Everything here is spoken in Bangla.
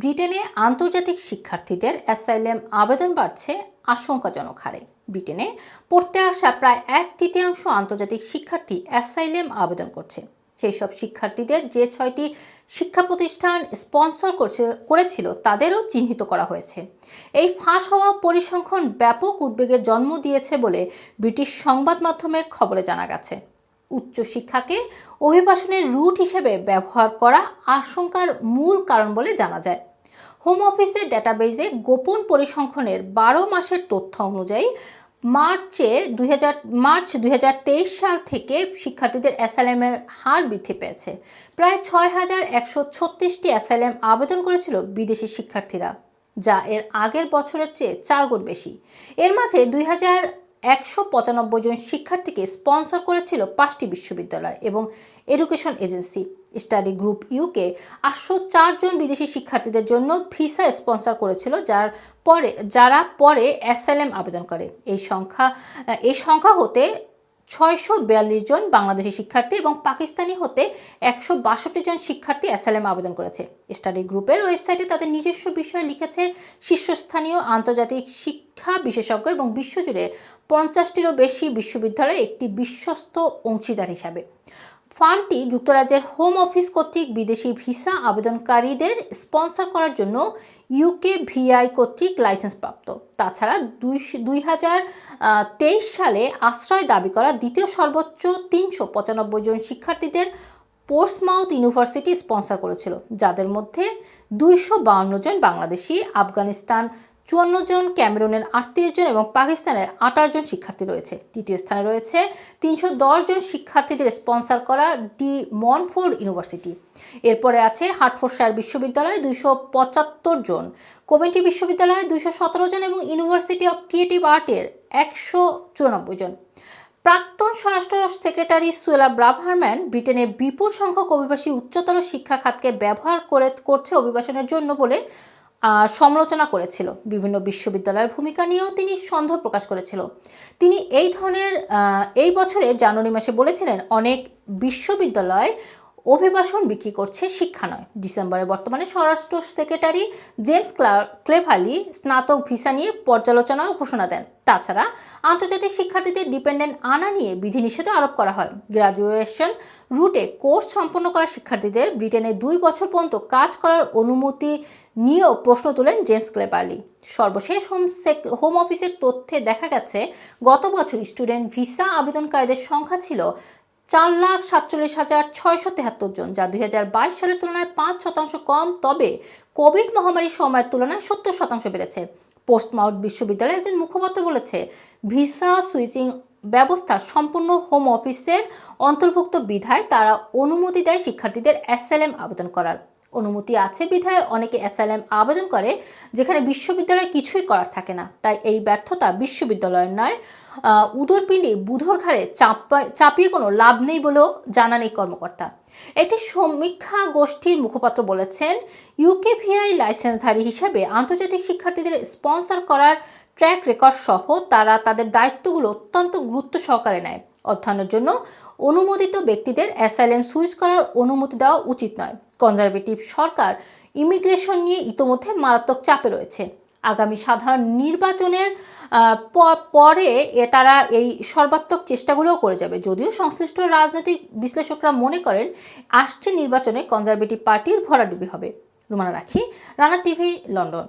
ব্রিটেনে আন্তর্জাতিক শিক্ষার্থীদের অ্যাসাইলেম আবেদন বাড়ছে আশঙ্কাজনক হারে। ব্রিটেনে পড়তে আসা প্রায় এক তৃতীয়াংশ আন্তর্জাতিক শিক্ষার্থী অ্যাসাইলেম আবেদন করছে। সেই সব শিক্ষার্থীদের যে ছয়টি শিক্ষা প্রতিষ্ঠান স্পন্সর করছে, করেছিল তাদেরও চিহ্নিত করা হয়েছে। এই ফাঁস হওয়া পরিসংখ্যান ব্যাপক উদ্বেগের জন্ম দিয়েছে বলে ব্রিটিশ সংবাদ মাধ্যমের খবরে জানা গেছে। উচ্চশিক্ষাকে অভিবাসনের রুট হিসেবে ব্যবহার করা আশঙ্কার মূল কারণ বলে জানা যায়। হোম অফিসের ডেটাবেজে গোপন পরিসংখ্যানের বারো মাসের তথ্য অনুযায়ী মার্চে দু হাজার, মার্চ দু হাজার তেইশ সাল থেকে শিক্ষার্থীদের অ্যাসাইলেমের হার বৃদ্ধি পেয়েছে। প্রায় ছয় হাজার একশো ছত্রিশটি অ্যাসাইলেম আবেদন করেছিল বিদেশি শিক্ষার্থীরা, যা এর আগের বছরের চেয়ে চার গুণ বেশি। এর মাঝে দুই হাজার একশো পঁচানব্বই জন শিক্ষার্থীকে স্পন্সর করেছিল পাঁচটি বিশ্ববিদ্যালয় এবং education agency. Study group UK আটশো চারজন বিদেশি শিক্ষার্থীদের জন্য ভিসা স্পন্সর করেছিল, যার পরে, যারা পরে এস আবেদন করে। এই সংখ্যা এই সংখ্যা হতে ছয়শো বিয়াল্লিশ জন বাংলাদেশি শিক্ষার্থী এবং পাকিস্তানি হতে একশো বাষট্টি জন শিক্ষার্থী অ্যাসাইলাম আবেদন করেছে। স্টাডি গ্রুপের ওয়েবসাইটে তাদের নিজস্ব বিষয়ে লিখেছে, শীর্ষস্থানীয় আন্তর্জাতিক শিক্ষা বিশেষজ্ঞ এবং বিশ্বজুড়ে পঞ্চাশটিরও বেশি বিশ্ববিদ্যালয়ের একটি বিশ্বস্ত অংশীদার হিসাবে। ফান্ডটি যুক্তরাজ্যের হোম অফিস কর্তৃক বিদেশি ভিসা আবেদনকারীদের স্পন্সর করার জন্য ইউকে ভিআই কর্তৃক লাইসেন্স প্রাপ্ত তাছাড়া দুই দুই হাজার তেইশ সালে আশ্রয় দাবি করা দ্বিতীয় সর্বোচ্চ তিনশো পঁচানব্বই জন শিক্ষার্থীদের পোর্টসমাউথ ইউনিভার্সিটি স্পন্সর করেছিল, যাদের মধ্যে দুইশো বাউন্ন জন বাংলাদেশি, আফগানিস্তান চুয়ান্ন জন ক্যামেরুনের আটত্রিশ জন এবং পাকিস্তানের আঠাশ জন শিক্ষার্থী রয়েছে। তৃতীয় স্থানে রয়েছে তিনশো দশ জন শিক্ষার্থীদের স্পন্সর করা ডি মনফোর্ড ইউনিভার্সিটি। এরপরে আছে হার্টফোর্ডশায়ার বিশ্ববিদ্যালয়, দুইশো পঁচাত্তর জন। কোভেন্টি বিশ্ববিদ্যালয়, দুইশো সতেরো জন এবং ইউনিভার্সিটি অব ক্রিয়েটিভ আর্টের একশো চুরানব্বই জন। প্রাক্তন স্বরাষ্ট্র সেক্রেটারি সুয়েলা ব্রাভারম্যান ব্রিটেনে বিপুল সংখ্যক অভিবাসী উচ্চতর শিক্ষা খাতকে ব্যবহার করে, করছে অভিবাসনের জন্য বলে সমালোচনা করেছিল। বিভিন্ন বিশ্ববিদ্যালয়ের ভূমিকা নিয়েও তিনি সন্দেহ প্রকাশ করেছিল। তিনি এই ধরনের এই বছরের জানুয়ারি মাসে বলেছিলেন, অনেক বিশ্ববিদ্যালয় অভিবাসন বিক্রি করছে শিক্ষা নয় ডিসেম্বরে বর্তমানে স্বরাষ্ট্র সেক্রেটারি জেমস ক্লেভালি স্নাতক ভিসা নিয়ে পর্যালোচনাও ঘোষণা দেন। তাছাড়া আন্তর্জাতিক শিক্ষার্থীদের ডিপেন্ডেন্ট আনা নিয়ে বিধিনিষেধ আরোপ করা হয়। গ্রাজুয়েশন রুটে কোর্স সম্পন্ন করা শিক্ষার্থীদের ব্রিটেনে দুই বছর পর্যন্ত কাজ করার অনুমতি নিয়েও প্রশ্ন তোলেন জেমস ক্লেপারলি সর্বশেষ হোম হোম অফিসের তথ্যে দেখা গেছে, গত বছর স্টুডেন্ট ভিসা আবেদনকারীদের সংখ্যা ছিল চার লাখ সাতচল্লিশ হাজার ছয়শো তেহাত্তর জন, যা দুই হাজার বাইশ সালের তুলনায় পাঁচ শতাংশ কম। তবে কোভিড মহামারীর সময়ের তুলনায় সত্তর শতাংশ বেড়েছে। পোস্টমাউট বিশ্ববিদ্যালয়ের একজন মুখপাত্র বলেছে, ভিসা সুইচিং ব্যবস্থা সম্পূর্ণ হোম অফিসের অন্তর্ভুক্ত বিধায় তারা অনুমতি দেয় শিক্ষার্থীদের এসএলএম আবেদন করার। অনুমতি আছে বিধায় অনেকে অ্যাসাইলাম আবেদন করে, যেখানে বিশ্ববিদ্যালয়ে কিছুই করার থাকে না। তাই এই ব্যর্থতা বিশ্ববিদ্যালয়ের নয় উদরপিণ্ডে বুধর ঘাড়ে চাপিয়ে কোনো লাভ নেই বলেও জানান এই কর্মকর্তা। একটি সমীক্ষা গোষ্ঠীর মুখপাত্র বলেছেন ইউকে ভিআই লাইসেন্সধারী হিসেবে আন্তর্জাতিক শিক্ষার্থীদের স্পন্সর করার ট্র্যাক রেকর্ড সহ তারা তাদের দায়িত্বগুলো অত্যন্ত গুরুত্ব সহকারে নেয়। অধ্যয়নের জন্য অনুমোদিত ব্যক্তিদের অ্যাসাইলেম সুইচ করার অনুমতি দেওয়া উচিত নয়। কনজারভেটিভ সরকার ইমিগ্রেশন নিয়ে ইতোমধ্যে মারাত্মক চাপে রয়েছে। আগামী সাধারণ নির্বাচনের পরে এ, তারা এই সর্বাত্মক চেষ্টাগুলোও করে যাবে। যদিও সংশ্লিষ্ট রাজনৈতিক বিশ্লেষকরা মনে করেন, আসছে নির্বাচনে কনজারভেটিভ পার্টির ভরাডুবি হবে। রুমানা রাখি, রানা টিভি, লন্ডন।